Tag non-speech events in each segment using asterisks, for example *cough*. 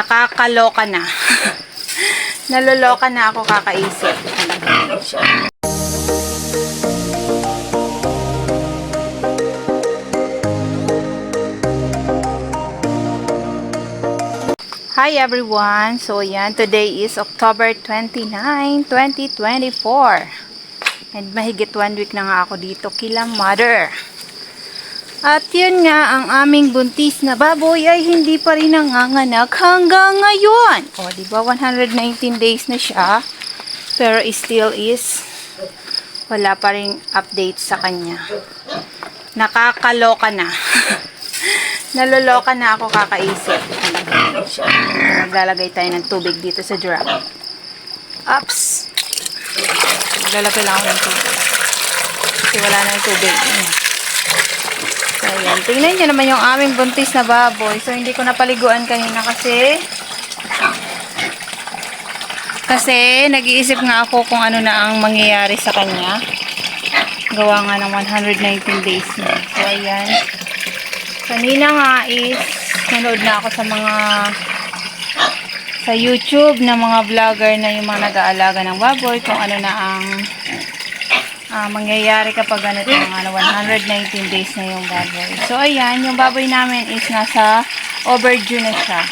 Nakakaloka na. *laughs* Naloloka na ako kakaisip. Hi everyone! So yan, today is October 29, 2024. And mahigit one week na nga ako dito kila mother. At yun nga, ang aming buntis na baboy ay hindi pa rin nanganganak hanggang ngayon. O, di ba 119 days na siya. Pero still is wala pa rin update sa kanya. Nakakaloka na. *laughs* Naloloka na ako kakaisip. Maglalagay tayo ng tubig dito sa drum. Ups! Maglalagay lang ako ng tubig. Kasi wala na yung tubig. Ayan. Ayan. Tingnan nyo naman yung aming buntis na baboy. So, hindi ko napaliguan kanina kasi kasi nag-iisip nga ako kung ano na ang mangyayari sa kanya. Gawa nga ng 119 days na. So, ayan. Kanina nga is nanood na ako sa mga sa YouTube na mga vlogger na yung mga nag-aalaga ng baboy kung ano na ang ah, mangyayari kapag ganito ng ano, 119 days na yung baboy. So, ayan, yung baboy namin is nasa overdue na siya.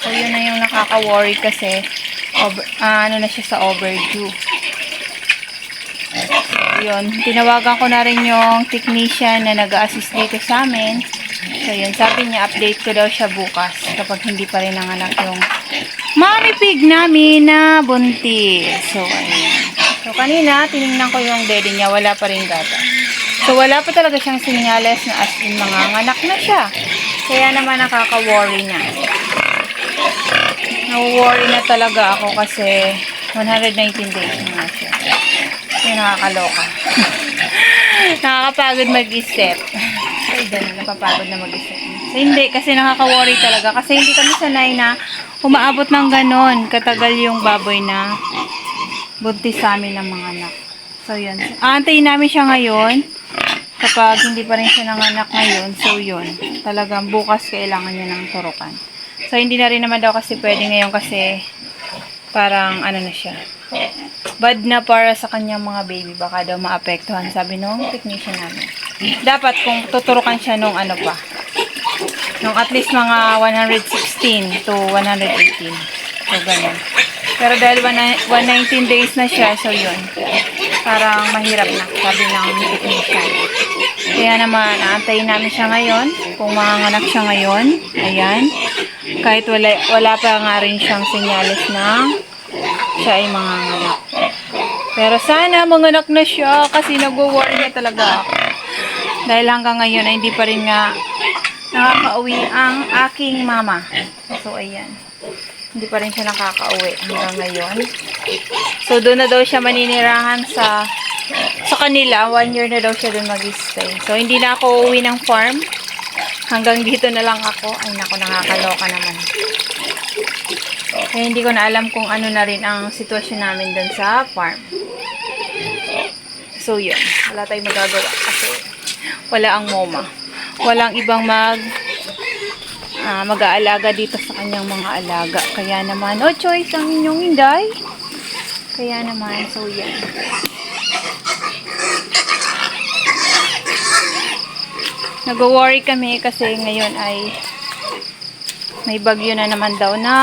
So, yun na yung nakaka-worry kasi over, ah, ano na siya sa overdue. Yun, tinawagan ko na rin yung technician na nag-assist dito sa amin. So, yun, sabi niya, update ko daw siya bukas kapag hindi pa rin nanganak yung mommy pig namin na buntis. So, ayun. So, kanina, tinignan ko yung daddy niya, wala pa rin gata. So, wala pa talaga siyang sinyales na as in mga anak na siya. Kaya naman nakaka-worry na. Na-worry na talaga ako kasi 119 days na siya. Yung nakakaloka. *laughs* Nakakapagod mag-isip. Ay, ganun, napapagod na mag-isip. So, hindi, kasi nakaka-worry talaga. Kasi hindi kami sanay na umaabot ng ganon katagal yung baboy na buntis sa amin ng mga anak. So, yun. Aantayin namin siya ngayon. Kapag hindi pa rin siya nanganak ngayon, so yun. Talagang bukas kailangan niya ng turukan. So, hindi na rin naman daw kasi pwede ngayon kasi parang ano na siya. Bad na para sa kanyang mga baby. Baka daw maapektuhan, sabi nung technician namin. Dapat kung tuturukan siya nung ano pa. Nung at least mga 116 to 118. So, ganun. Pero dahil 119 days na siya, so yun. Parang mahirap na, sabi ng technician. Kaya naman, aantayin namin siya ngayon. Kung manganganak siya ngayon, ayan. Kahit wala, wala pa nga rin siyang sinyalis na siya ay manganganak. Pero sana manganak na siya kasi nag-worry na talaga. Dahil hanggang ngayon ay hindi pa rin nga nakakauwi ang aking mama. So, ayan. Hindi pa rin siya nakakauwi hanggang ngayon. So, doon na daw siya maninirahan sa sa kanila. One year na daw siya doon mag-stay. So, hindi na ako uwi ng farm. Hanggang dito na lang ako. Ay, naku, nakakaloka naman. Kaya hindi ko na alam kung ano na rin ang sitwasyon namin doon sa farm. So, yun. Wala tayong magagawa kasi wala ang MOMA. Walang ibang mag ah, mag-aalaga dito sa kanyang mga alaga. Kaya naman, no choice ang inyong inday. Kaya naman, so yan. Nag-worry kami kasi ngayon ay may bagyo na naman daw na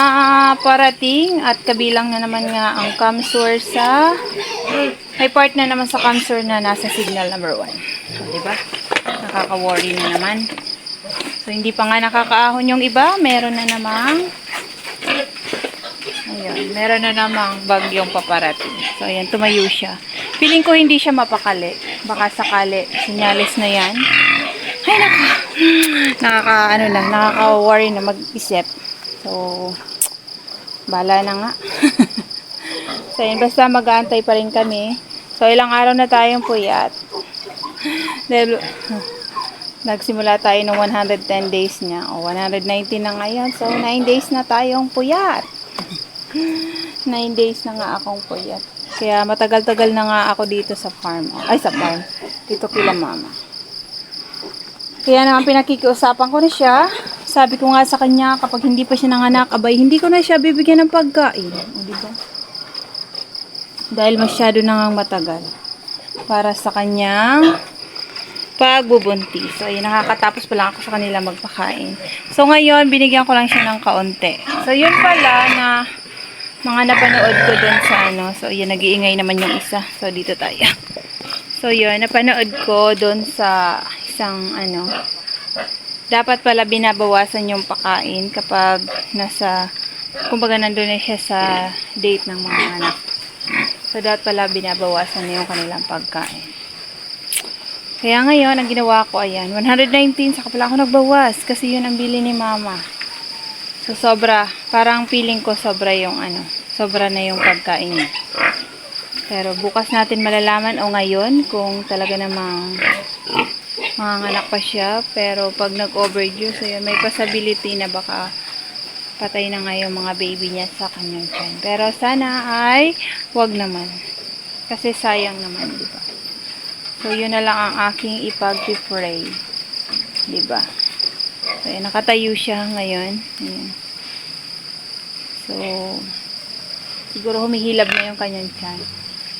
parating at kabilang na naman nga ang Camsur sa may part na naman sa Camsur na nasa signal number 1. So, di ba? Nakaka-worry na naman. So, hindi pa nga nakakaahon yung iba. Meron na namang ayun, meron na namang bagyong paparating. So, ayan, tumayo siya. Feeling ko hindi siya mapakali. Baka sakali, sinyalis na yan. Ay, naka, nakaka, ano lang, nakaka-worry na mag-isip. So, bala na nga. *laughs* so, yun, basta mag-aantay pa rin kami. So, ilang araw na tayong puyat. Dahil, nagsimula tayo ng 110 days niya. O, 119 na ngayon. So, 9 days na tayong puyat. *laughs* 9 days na nga akong puyat. Kaya matagal-tagal na nga ako dito sa farm. Ay, sa farm. Dito kila mama. Kaya naman pinakikiusapan ko na siya. sabi ko nga sa kanya, kapag hindi pa siya nanganak, abay, hindi ko na siya bibigyan ng pagkain. O, di ba? Dahil masyado na ngang matagal. Para sa kanyang pagbubuntis. So, ayun, nakakatapos pa lang ako sa kanila magpakain. So, ngayon, binigyan ko lang siya ng kaunti. So, yun pala na mga napanood ko dun sa ano. So, yun, nag-iingay naman yung isa. So, dito tayo. So, yun, napanood ko dun sa isang ano, dapat pala binabawasan yung pakain kapag nasa, kumbaga nandun na siya sa date ng mga anak. So, dapat pala binabawasan na yung kanilang pagkain. Kaya ngayon, ang ginawa ko, ayan, 119, saka pala ako nagbawas kasi yun ang bili ni mama. So, sobra, parang feeling ko sobra yung ano, sobra na yung pagkain niya. Pero bukas natin malalaman o ngayon kung talaga namang manganganak pa siya. Pero pag nag-overdue, so yun, may possibility na baka patay na nga mga baby niya sa kanyang tiyan. Pero sana ay wag naman. Kasi sayang naman, di ba? So, yun na lang ang aking ipag-pray. Di ba? So, yun, nakatayo siya ngayon. Ayan. So, siguro humihilab na yung kanyang tiyan.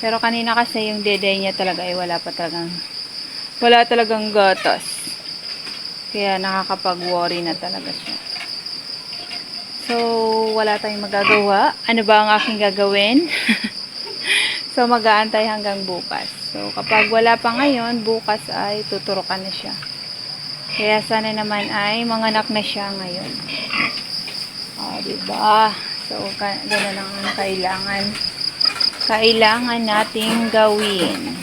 Pero kanina kasi yung dede niya talaga ay wala pa talagang wala talagang gatas. Kaya nakakapag-worry na talaga siya. So, wala tayong magagawa. Ano ba ang aking gagawin? *laughs* so, mag-aantay hanggang bukas. So, kapag wala pa ngayon, bukas ay tuturukan na siya. Kaya sana naman ay manganak na siya ngayon. O, diba? So, ka- ganun ang kailangan. Kailangan nating gawin.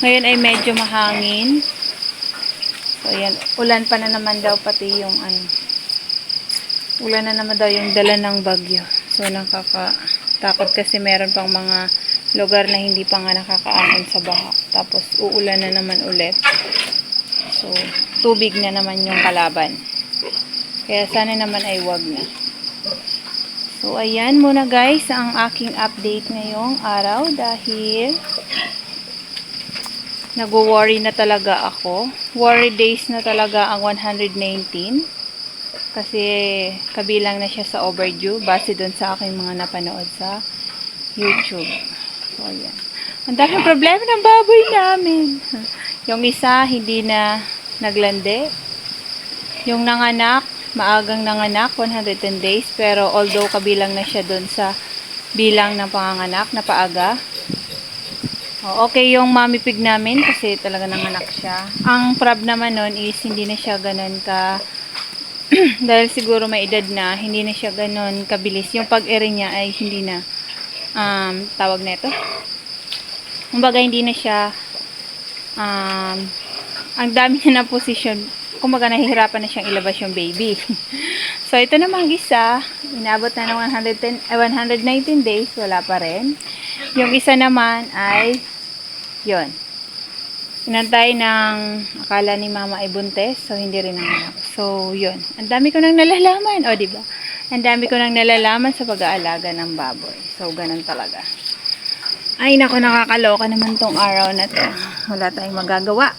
Ngayon ay medyo mahangin. So, ayan. Ulan pa na naman daw pati yung ano. Ulan na naman daw yung dala ng bagyo. So, nakakatakot kasi meron pang mga lugar na hindi pa nga nakakaahon sa baha. Tapos, uulan na naman ulit. So, tubig na naman yung kalaban. Kaya sana naman ay wag na. So, ayan muna guys ang aking update ngayong araw dahil nagwo-worry na talaga ako. Worry days na talaga ang 119 kasi kabilang na siya sa overdue base dun sa aking mga napanood sa YouTube. So, ayan. Ang daming problema ng baboy namin. Yung isa, hindi na naglande. Yung nanganak, maagang nanganak, 110 days. Pero although kabilang na siya dun sa bilang ng panganganak na paaga. O, okay yung mommy pig namin kasi talaga nanganak siya. Ang prob naman nun is hindi na siya ganun ka *clears throat* dahil siguro may edad na, hindi na siya ganun kabilis. Yung pag-ere niya ay hindi na um, tawag na ito. Kumbaga hindi na siya um, ang dami niya na posisyon. Kumbaga nahihirapan na siyang ilabas yung baby. *laughs* so ito namang isa, inabot na ng 110, eh, 119 days, wala pa rin. Yung isa naman ay yon Inantay ng akala ni mama ay buntes, so hindi rin nanganak. So, yun. Ang dami ko nang nalalaman. O, di ba? Ang dami ko nang nalalaman sa pag-aalaga ng baboy. So, ganun talaga. Ay, nako, nakakaloka naman tong araw na to. Wala tayong magagawa.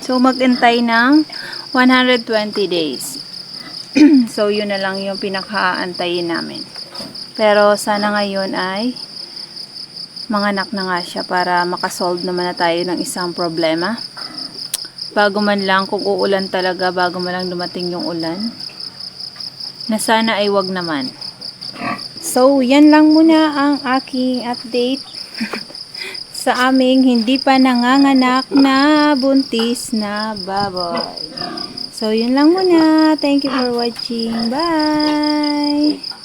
So, magantay ng 120 days. *clears throat* so, yun na lang yung pinakaantayin namin. Pero, sana ngayon ay manganak na nga siya para makasolve naman na tayo ng isang problema. Bago man lang, kung uulan talaga, bago man lang dumating yung ulan, na sana ay wag naman. So, yan lang muna ang aking update *laughs* sa aming hindi pa nanganganak na buntis na baboy. So, yun lang muna. Thank you for watching. Bye!